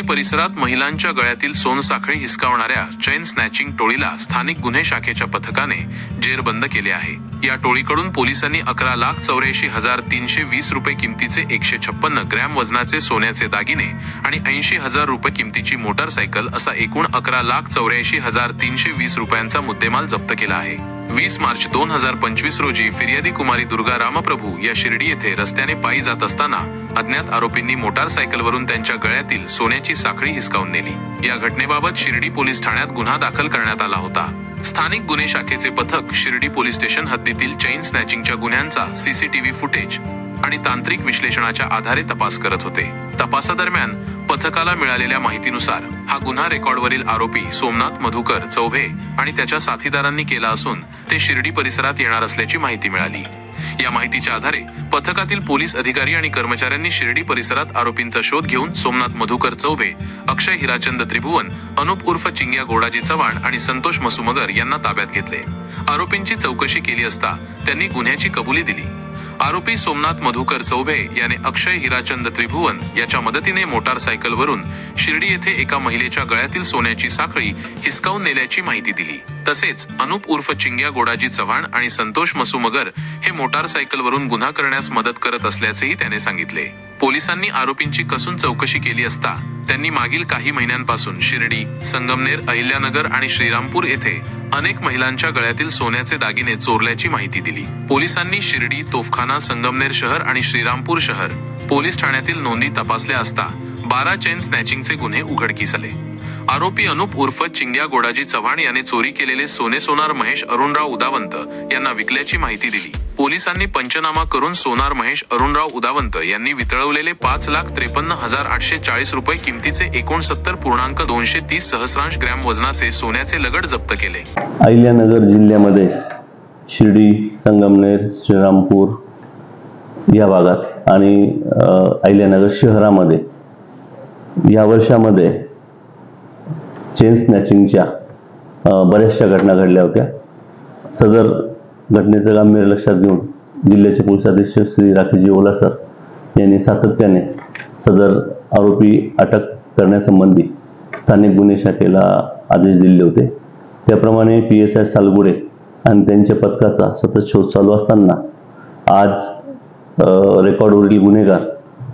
परिसरात महिलांच्या गळ्यातील सोनसाखळी हिसकावणाऱ्या चैन स्नॅचिंग टोळीला स्थानिक गुन्हे शाखेच्या पथकाने जेरबंद केले आहे. या टोळीकडून पोलिसांनी अकरा लाख चौऱ्याऐंशी हजार तीनशे वीस रुपये किमतीचे एकशे छप्पन्न ग्रॅम वजनाचे सोन्याचे दागिने आणि ऐंशी हजार रुपये किमतीची मोटारसायकल असा एकूण अकरा लाख चौऱ्याऐंशी हजार तीनशे वीस रुपयांचा मुद्देमाल जप्त केला आहे. वीस मार्च दोन हजार पंचवीस रोजी फिर्यादी कुमारी दुर्गा रामप्रभू या शिर्डी येथे रस्त्याने पायी जात असताना अज्ञात आरोपींनी मोटारसायकलवरून त्यांच्या गळ्यातील सोन्याची साखळी हिसकावून नेली. या घटनेबाबत शिर्डी पोलीस ठाण्यात गुन्हा दाखल करण्यात आला होता. स्थानिक गुन्हे शाखेचे पथक शिर्डी पोलीस स्टेशन हद्दीतील चैन स्नॅचिंगच्या गुन्ह्यांचा सीसीटीव्ही फुटेज आणि तांत्रिक विश्लेषणाच्या आधारे तपास करत होते. तपासादरम्यान पथकाला मिळालेल्या माहितीनुसार हा गुन्हा रेकॉर्डवरील आरोपी सोमनाथ मधुकर चौभे आणि त्याच्या साथीदारांनी केला असून ते शिर्डी परिसरात येणार असल्याची माहिती मिळाली. या माहितीच्या आधारे पथकातील पोलीस अधिकारी आणि कर्मचाऱ्यांनी शिर्डी परिसरात आरोपींचा शोध घेऊन सोमनाथ मधुकर चौबे अक्षय हिराचंद त्रिभुवन अनुप उर्फ चिंग्या गोडाजी चव्हाण आणि संतोष मसुमगर यांना ताब्यात घेतले. आरोपींची चौकशी केली असता त्यांनी गुन्ह्याची कबुली दिली. आरोपी सोमनाथ मधुकर चौबे याने अक्षय हिराचंद त्रिभुवन याच्या मदतीने मोटारसायकलवरून शिर्डी येथे एका महिलेच्या गळ्यातील सोन्याची साखळी हिसकावून नेल्याची माहिती दिली. तसेच अनुप उर्फ चिंग्या गोडाजी चव्हाण आणि संतोष मसुमगर हे मोटारसायकलवरून गुन्हा करण्यास मदत करत असल्याचेही त्याने सांगितले. पोलिसांनी आरोपींची कसून चौकशी केली असता त्यांनी मागील काही महिन्यांपासून शिर्डी संगमनेर अहिल्यानगर आणि श्रीरामपूर येथे अनेक महिलांच्या गळ्यातील सोन्याचे दागिने चोरल्याची माहिती दिली. पोलिसांनी शिर्डी तोफखाना संगमनेर शहर आणि श्रीरामपूर शहर पोलीस ठाण्यातील नोंदी तपासल्या असता बारा चेन स्नॅचिंगचे गुन्हे उघडकीस आले. आरोपी अनुप उर्फ चिंग्या गोडाजी चव्हाण याने चोरी केलेले सोने सोनार महेश अरुणराव उदावंत यांना विकल्याची माहिती दिली. पोलिसांनी पंचनामा करून सोनार महेश अरुणराव उदावंत यांनी वितळवलेले पाच लाख त्रेपन्न हजार आठशे चाळीस रुपये किमतीचे एकोणसत्तर पूर्णांक दोनशे तीस सहस्रांश ग्रॅम वजनाचे सोन्याचे लगड जप्त केले. अहिल्यानगर जिल्ह्यामध्ये शिर्डी संगमनेर श्रीरामपूर या भागात आणि अहिल्यानगर शहरामध्ये या वर्षामध्ये चेन स्नॅचिंगच्या बऱ्याचशा घटना घडल्या होत्या. सदर घटनेचं गांभीर्य लक्षात घेऊन जिल्ह्याचे पोलीस अधीक्षक श्री राकेशजी ओलासर यांनी सातत्याने सदर आरोपी अटक करण्यासंबंधी स्थानिक गुन्हे शाखेला आदेश दिले होते. त्याप्रमाणे पी एस आय सालगुडे आणि त्यांच्या पथकाचा सतत शोध चालू असताना आज रेकॉर्डवरील गुन्हेगार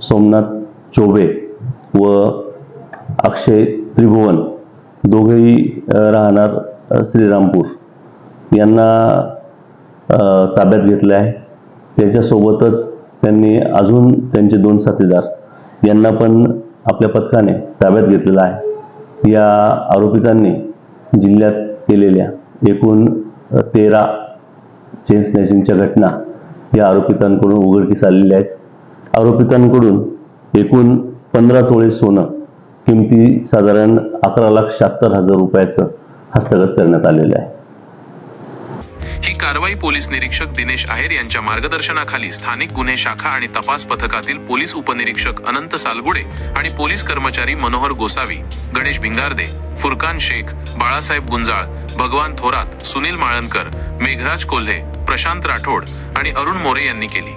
सोमनाथ चोबे व अक्षय त्रिभुवन दोघेही राहणार श्रीरामपूर. यांना ताब्यात घेतले आहे. त्याच्यासोबतच त्यांनी अजून त्यांचे दोन साथीदार यांना पण आपल्या पथकाने ताब्यात घेतलेला आहे. या आरोपितांनी जिल्ह्यात केलेल्या एकूण तेरा चेन स्नॅचिंगच्या घटना या आरोपितांकडून उघडकीस आलेल्या आहेत. आरोपितांकडून एकूण पंधरा तोळे सोनं किमती साधारण अकरा लाख शहात्तर हजार रुपयाचं हस्तगत करण्यात आलेलं आहे. ही कारवाई पोलीस निरीक्षक दिनेश आहेर यांच्या मार्गदर्शनाखाली स्थानिक गुन्हे शाखा आणि तपास पथकातील पोलीस उपनिरीक्षक अनंत सालगुडे आणि पोलीस कर्मचारी मनोहर गोसावी गणेश भिंगारदे फुरकान शेख बाळासाहेब गुंजाळ भगवान थोरात सुनील माळणकर मेघराज कोल्हे प्रशांत राठोड आणि अरुण मोरे यांनी केली.